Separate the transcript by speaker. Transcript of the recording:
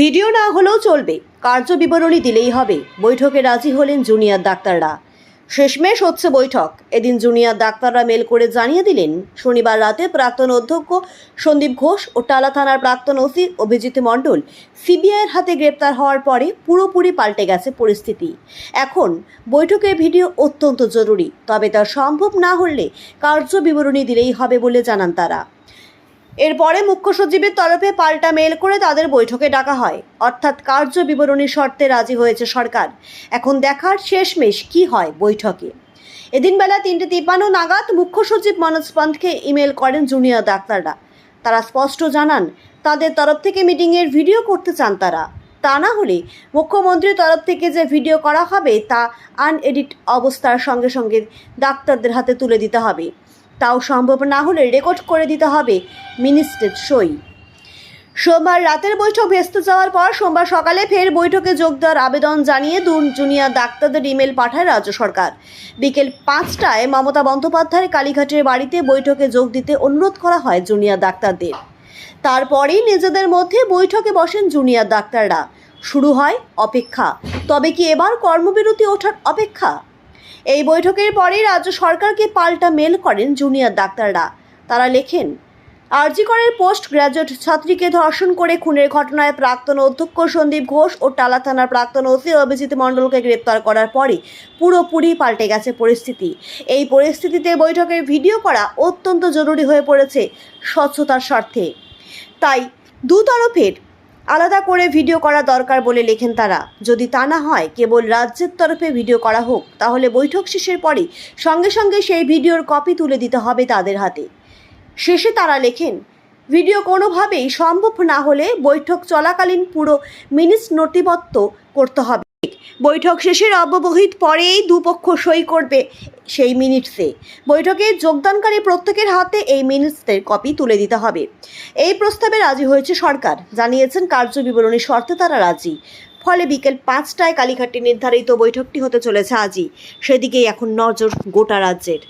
Speaker 1: Video না হলেও চলবে। কার্য বিবরণী দিলেই হবে। বৈঠকে রাজি হলেন জুনিয়র ডাক্তাররা। শেষমেশ হচ্ছে বৈঠক। এদিন জুনিয়র ডাক্তাররা মেল করে জানিয়ে দিলেন, শনিবার রাতে প্রাক্তন অধ্যক্ষ সন্দীপ ঘোষ ও টালা থানার প্রাক্তন ওসি অভিজিৎ মণ্ডল সিবিআইয়ের হাতে গ্রেপ্তার হওয়ার পরে পুরোপুরি পাল্টে গেছে পরিস্থিতি। এখন বৈঠকের ভিডিও অত্যন্ত জরুরি, তবে তা সম্ভব না হলে কার্য বিবরণী দিলেই হবে বলে জানান তারা। এরপরে মুখ্য সচিবের তরফে পাল্টা মেল করে তাদের বৈঠকে ডাকা হয়। অর্থাৎ কার্য বিবরণীর শর্তে রাজি হয়েছে সরকার। এখন দেখার শেষমেশ কি হয় বৈঠকে। এদিন বেলা তিনটে তিপ্পান্ন নাগাদ মুখ্য সচিব মনোজ পন্থকে ইমেল করেন জুনিয়র ডাক্তাররা। তারা স্পষ্ট জানান, তাদের তরফ থেকে মিটিংয়ের ভিডিও করতে চান তারা। তা না হলে মুখ্যমন্ত্রীর তরফ থেকে যে ভিডিও করা হবে তা আনএডিট অবস্থার সঙ্গে সঙ্গে ডাক্তারদের হাতে তুলে দিতে হবে। তাও সম্ভব না হলে রেকর্ড করে দিতে হবে মিনিস্ট্রের সই। সোমবার রাতের বৈঠক ভেস্তে যাওয়ার পর সোমবার সকালে ফের বৈঠকে যোগ দেওয়ার আবেদন জানিয়ে দুন জুনিয়র ডাক্তারদের ইমেল পাঠায় রাজ্য সরকার। বিকেল পাঁচটায় মমতা বন্দ্যোপাধ্যায়ের কালীঘাটের বাড়িতে বৈঠকে যোগ দিতে অনুরোধ করা হয় জুনিয়র ডাক্তারদের। তারপরেই নিজেদের মধ্যে বৈঠকে বসেন জুনিয়র ডাক্তাররা। শুরু হয় অপেক্ষা। তবে কি এবার কর্মবিরতি ওঠার অপেক্ষা? এই বৈঠকের পরে রাজ্য সরকারকে পাল্টা মেল করেন জুনিয়র ডাক্তাররা। তারা লেখেন আরজিকরের পোস্ট গ্র্যাজুয়েট ছাত্রীকে ধর্ষণ করে খুনের ঘটনায় প্রাক্তন অধ্যক্ষ সন্দীপ ঘোষ ও টালা থানার প্রাক্তন ওসি অভিজিৎ মণ্ডলকে গ্রেপ্তার করার পরে পুরোপুরি পাল্টে গেছে পরিস্থিতি। এই পরিস্থিতিতে বৈঠকের ভিডিও করা অত্যন্ত জরুরি হয়ে পড়েছে স্বচ্ছতার স্বার্থে। তাই দু তরফের আলাদা করে ভিডিও করা দরকার বলে লেখেন তারা। যদি তা না হয়, কেবল রাজ্যের তরফে ভিডিও করা হোক, তাহলে বৈঠক শেষের পরে সঙ্গে সঙ্গে সেই ভিডিওর কপি তুলে দিতে হবে তাদের হাতে। শেষে তারা লেখেন, ভিডিও কোনোভাবেই সম্ভব না হলে বৈঠক চলাকালীন পুরো মিনিস নথিবদ্ধ করতে হবে। বৈঠক শেষের অব্যবহিত পরেই দুপক্ষ সই করবে সেই মিনিটসে বৈঠকে যোগদানকারী প্রত্যেকের হাতে এই মিনিটসের কপি তুলে দিতে হবে। এই প্রস্তাবে রাজি হয়েছে সরকার। জানিয়েছেন কার্য বিবরণী শর্তে তারা রাজি। ফলে বিকেল পাঁচটায় কালীঘাটে নির্ধারিত বৈঠকটি হতে চলেছে আজই। সেদিকেই এখন নজর গোটা রাজ্যের।